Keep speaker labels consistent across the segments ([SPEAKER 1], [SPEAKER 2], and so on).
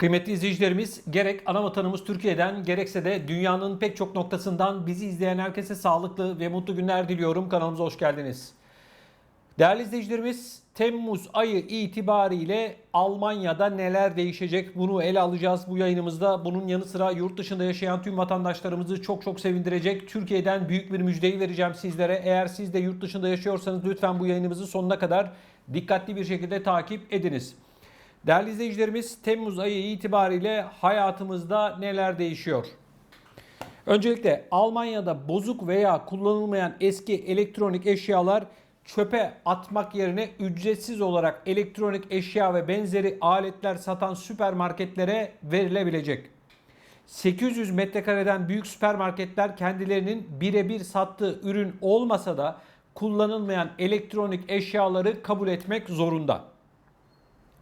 [SPEAKER 1] Kıymetli izleyicilerimiz gerek ana vatanımız Türkiye'den gerekse de dünyanın pek çok noktasından bizi izleyen herkese sağlıklı ve mutlu günler diliyorum. Kanalımıza hoş geldiniz. Değerli izleyicilerimiz Temmuz ayı itibariyle Almanya'da neler değişecek bunu ele alacağız bu yayınımızda. Bunun yanı sıra yurt dışında yaşayan tüm vatandaşlarımızı çok çok sevindirecek Türkiye'den büyük bir müjdeyi vereceğim sizlere. Eğer siz de yurt dışında yaşıyorsanız lütfen bu yayınımızı sonuna kadar dikkatli bir şekilde takip ediniz. Değerli izleyicilerimiz Temmuz ayı itibariyle hayatımızda neler değişiyor? Öncelikle Almanya'da bozuk veya kullanılmayan eski elektronik eşyalar çöpe atmak yerine ücretsiz olarak elektronik eşya ve benzeri aletler satan süpermarketlere verilebilecek. 800 metrekareden büyük süpermarketler kendilerinin birebir sattığı ürün olmasa da kullanılmayan elektronik eşyaları kabul etmek zorunda.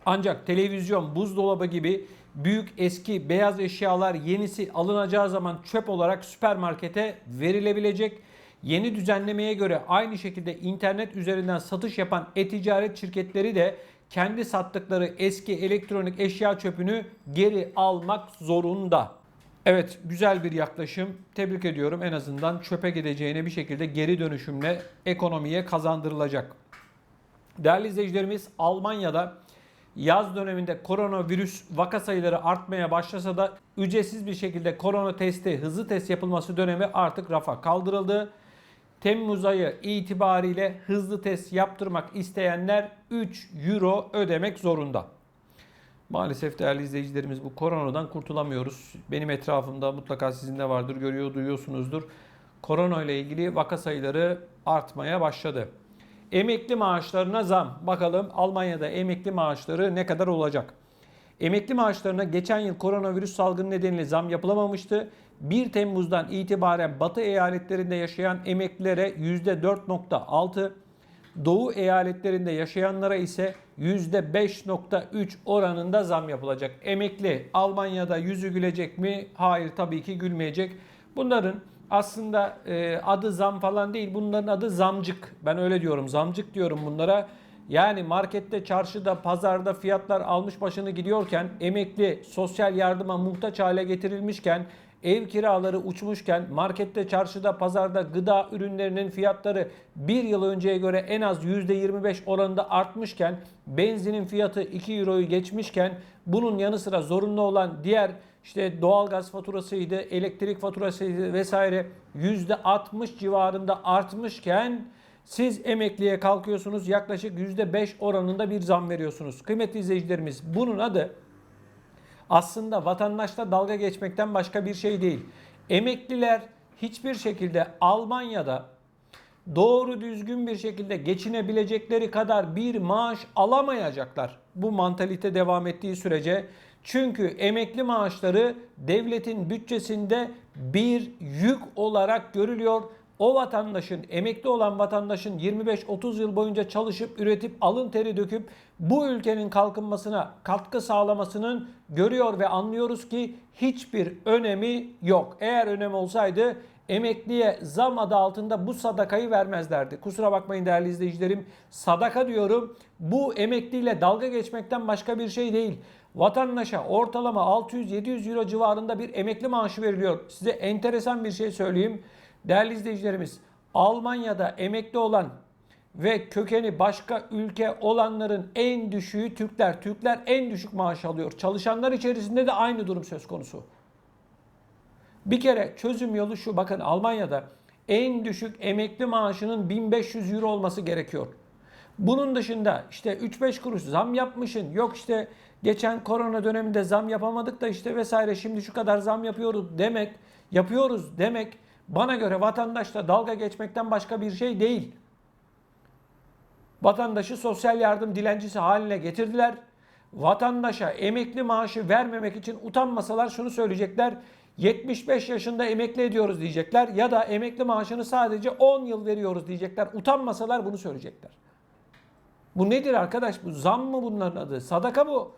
[SPEAKER 1] Ancak televizyon, buzdolabı gibi büyük eski beyaz eşyalar yenisi alınacağı zaman çöp olarak süpermarkete verilebilecek. Yeni düzenlemeye göre aynı şekilde internet üzerinden satış yapan e-ticaret şirketleri de kendi sattıkları eski elektronik eşya çöpünü geri almak zorunda. Evet güzel bir yaklaşım. Tebrik ediyorum. En azından çöpe gideceğine bir şekilde geri dönüşümle ekonomiye kazandırılacak. Değerli izleyicilerimiz Almanya'da yaz döneminde koronavirüs vaka sayıları artmaya başlasa da ücretsiz bir şekilde korona testi, hızlı test yapılması dönemi artık rafa kaldırıldı. Temmuz ayı itibariyle hızlı test yaptırmak isteyenler 3 euro ödemek zorunda. Maalesef değerli izleyicilerimiz bu koronadan kurtulamıyoruz. Benim etrafımda mutlaka sizin de vardır, görüyor, duyuyorsunuzdur. Korona ile ilgili vaka sayıları artmaya başladı. Emekli maaşlarına zam. Bakalım Almanya'da emekli maaşları ne kadar olacak? Emekli maaşlarına geçen yıl koronavirüs salgını nedeniyle zam yapılamamıştı. 1 Temmuz'dan itibaren Batı eyaletlerinde yaşayan emeklilere %4.6, Doğu eyaletlerinde yaşayanlara ise %5.3 oranında zam yapılacak. Emekli Almanya'da yüzü gülecek mi? Hayır tabii ki gülmeyecek. Bunların aslında e, adı zam falan değil. Bunların adı zamcık. Ben öyle diyorum. Zamcık diyorum bunlara. Yani markette, çarşıda, pazarda fiyatlar almış başını gidiyorken, emekli sosyal yardıma muhtaç hale getirilmişken, ev kiraları uçmuşken, markette, çarşıda, pazarda gıda ürünlerinin fiyatları bir yıl önceye göre en az %25 oranında artmışken, benzinin fiyatı 2 euroyu geçmişken, bunun yanı sıra zorunlu olan diğer işte doğalgaz faturasıydı, elektrik faturasıydı vesaire %60 civarında artmışken siz emekliye kalkıyorsunuz yaklaşık %5 oranında bir zam veriyorsunuz. Kıymetli izleyicilerimiz bunun adı aslında vatandaşla dalga geçmekten başka bir şey değil. Emekliler hiçbir şekilde Almanya'da doğru düzgün bir şekilde geçinebilecekleri kadar bir maaş alamayacaklar. Bu mantalite devam ettiği sürece çünkü emekli maaşları devletin bütçesinde bir yük olarak görülüyor. O vatandaşın, emekli olan vatandaşın 25-30 yıl boyunca çalışıp, üretip, alın teri döküp bu ülkenin kalkınmasına katkı sağlamasının görüyor ve anlıyoruz ki hiçbir önemi yok. Eğer önem olsaydı emekliye zam adı altında bu sadakayı vermezlerdi. Kusura bakmayın değerli izleyicilerim. Sadaka diyorum. Bu emekliyle dalga geçmekten başka bir şey değil. Vatandaşa ortalama 600-700 euro civarında bir emekli maaşı veriliyor. Size enteresan bir şey söyleyeyim. Değerli izleyicilerimiz, Almanya'da emekli olan ve kökeni başka ülke olanların en düşüğü Türkler. Türkler en düşük maaş alıyor. Çalışanlar içerisinde de aynı durum söz konusu. Bir kere çözüm yolu şu. Bakın Almanya'da en düşük emekli maaşının 1500 euro olması gerekiyor. Bunun dışında işte 3-5 kuruş zam yapmışın. Yok işte geçen korona döneminde zam yapamadık da işte vesaire şimdi şu kadar zam yapıyoruz demek, yapıyoruz demek bana göre vatandaşla dalga geçmekten başka bir şey değil. Vatandaşı sosyal yardım dilencisi haline getirdiler. Vatandaşa emekli maaşı vermemek için utanmasalar şunu söyleyecekler. 75 yaşında emekli ediyoruz diyecekler ya da emekli maaşını sadece 10 yıl veriyoruz diyecekler. Utanmasalar bunu söyleyecekler. Bu nedir arkadaş? Bu zam mı bunların adı? Sadaka bu.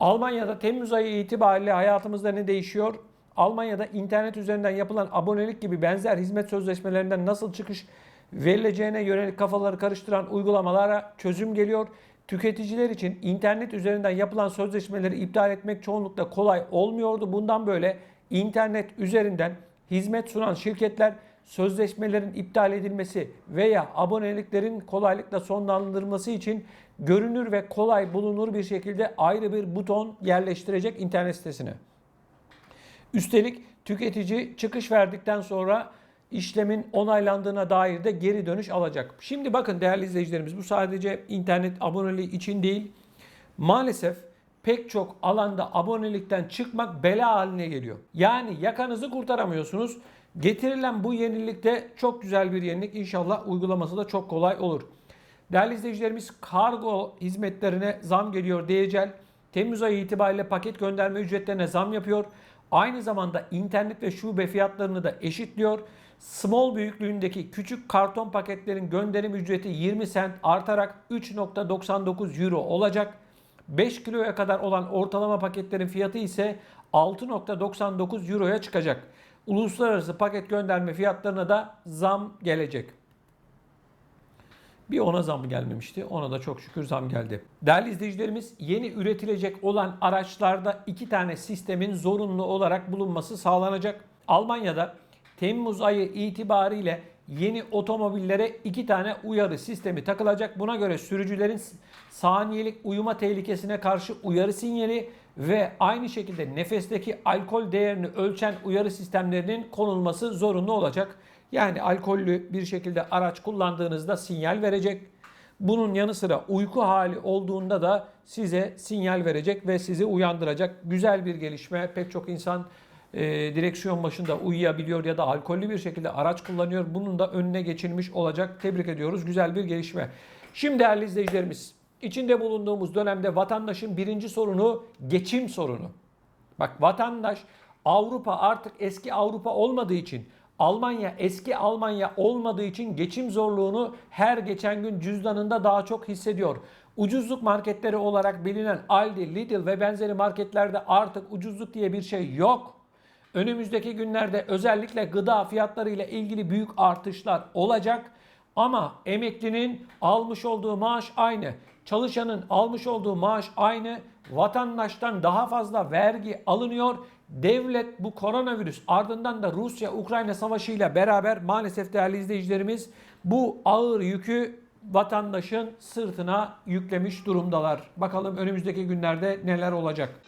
[SPEAKER 1] Almanya'da Temmuz ayı itibariyle hayatımızda ne değişiyor? Almanya'da internet üzerinden yapılan abonelik gibi benzer hizmet sözleşmelerinden nasıl çıkış verileceğine yönelik kafaları karıştıran uygulamalara çözüm geliyor. tüketiciler için internet üzerinden yapılan sözleşmeleri iptal etmek çoğunlukla kolay olmuyordu. Bundan böyle internet üzerinden hizmet sunan şirketler sözleşmelerin iptal edilmesi veya aboneliklerin kolaylıkla sonlandırılması için görünür ve kolay bulunur bir şekilde ayrı bir buton yerleştirecek internet sitesine. Üstelik tüketici çıkış verdikten sonra işlemin onaylandığına dair de geri dönüş alacak. Şimdi bakın değerli izleyicilerimiz bu sadece internet aboneliği için değil. Maalesef pek çok alanda abonelikten çıkmak bela haline geliyor. Yani yakanızı kurtaramıyorsunuz. Getirilen bu yenilikte çok güzel bir yenilik. İnşallah uygulaması da çok kolay olur. Değerli izleyicilerimiz kargo hizmetlerine zam geliyor DHL. Temmuz ayı itibariyle paket gönderme ücretlerine zam yapıyor. Aynı zamanda internet ve şube fiyatlarını da eşitliyor. Small büyüklüğündeki küçük karton paketlerin gönderim ücreti 20 sent artarak 3.99 euro olacak. 5 kiloya kadar olan ortalama paketlerin fiyatı ise 6.99 euroya çıkacak. Uluslararası paket gönderme fiyatlarına da zam gelecek. Bir ona zam gelmemişti. Ona da çok şükür zam geldi. Değerli izleyicilerimiz yeni üretilecek olan araçlarda iki tane sistemin zorunlu olarak bulunması sağlanacak. Almanya'da Temmuz ayı itibariyle yeni otomobillere iki tane uyarı sistemi takılacak. Buna göre sürücülerin saniyelik uyuma tehlikesine karşı uyarı sinyali ve aynı şekilde nefesteki alkol değerini ölçen uyarı sistemlerinin konulması zorunlu olacak. Yani alkollü bir şekilde araç kullandığınızda sinyal verecek. Bunun yanı sıra uyku hali olduğunda da size sinyal verecek ve sizi uyandıracak. Güzel bir gelişme. Pek çok insan e, direksiyon başında uyuyabiliyor ya da alkollü bir şekilde araç kullanıyor. Bunun da önüne geçilmiş olacak. Tebrik ediyoruz. Güzel bir gelişme. Şimdi değerli izleyicilerimiz, içinde bulunduğumuz dönemde vatandaşın birinci sorunu geçim sorunu. Bak vatandaş Avrupa artık eski Avrupa olmadığı için Almanya eski Almanya olmadığı için geçim zorluğunu her geçen gün cüzdanında daha çok hissediyor. Ucuzluk marketleri olarak bilinen Aldi, Lidl ve benzeri marketlerde artık ucuzluk diye bir şey yok. Önümüzdeki günlerde özellikle gıda fiyatları ile ilgili büyük artışlar olacak. Ama emeklinin almış olduğu maaş aynı. Çalışanın almış olduğu maaş aynı. Vatandaştan daha fazla vergi alınıyor. Devlet bu koronavirüs ardından da Rusya-Ukrayna savaşı ile beraber maalesef değerli izleyicilerimiz bu ağır yükü vatandaşın sırtına yüklemiş durumdalar. Bakalım önümüzdeki günlerde neler olacak.